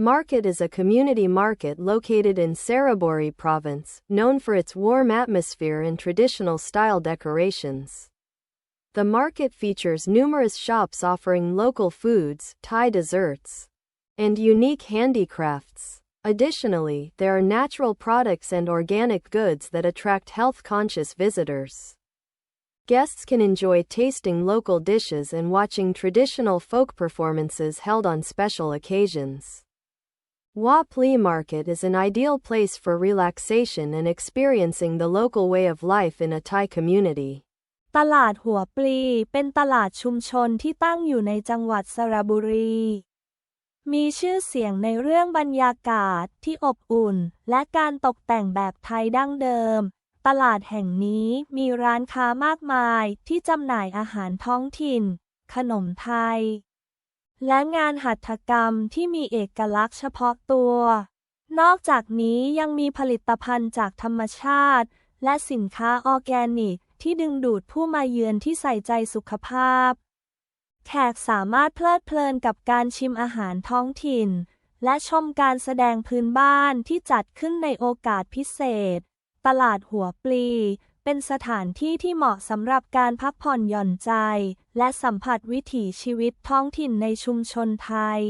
Market is a community market located in Saraburi province, known for its warm atmosphere and traditional style decorations. The market features numerous shops offering local foods, Thai desserts, and unique handicrafts. Additionally, there are natural products and organic goods that attract health conscious visitors. Guests can enjoy tasting local dishes and watching traditional folk performances held on special occasions. Wa Pli Market is an ideal place for relaxation and experiencing the local way of life in a Thai community. ตลาดหัวปลีเป็นตลาดชุมชนที่ตั้งอยู่ในจังหวัดสระบุรี มีชื่อเสียงในเรื่องบรรยากาศที่อบอุ่น และการตกแต่งแบบไทยดั้งเดิม ตลาดแห่งนี้มีร้านค้ามากมายที่จำหน่ายอาหารท้องถิ่น ขนมไทย และงานหัตถกรรมที่มีเอกลักษณ์เฉพาะตัว นอกจากนี้ยังมีผลิตภัณฑ์จากธรรมชาติ และสินค้าออร์แกนิก ที่ดึงดูดผู้มาเยือนที่ใส่ใจสุขภาพ แขกสามารถเพลิดเพลินกับการชิมอาหารท้องถิ่น และชมการแสดงพื้นบ้านที่จัดขึ้นในโอกาสพิเศษ ตลาดหัวปลี เป็นสถานที่ที่เหมาะสำหรับการพักผ่อนหย่อนใจ และสัมผัสวิถีชีวิตท้องถิ่นในชุมชนไทย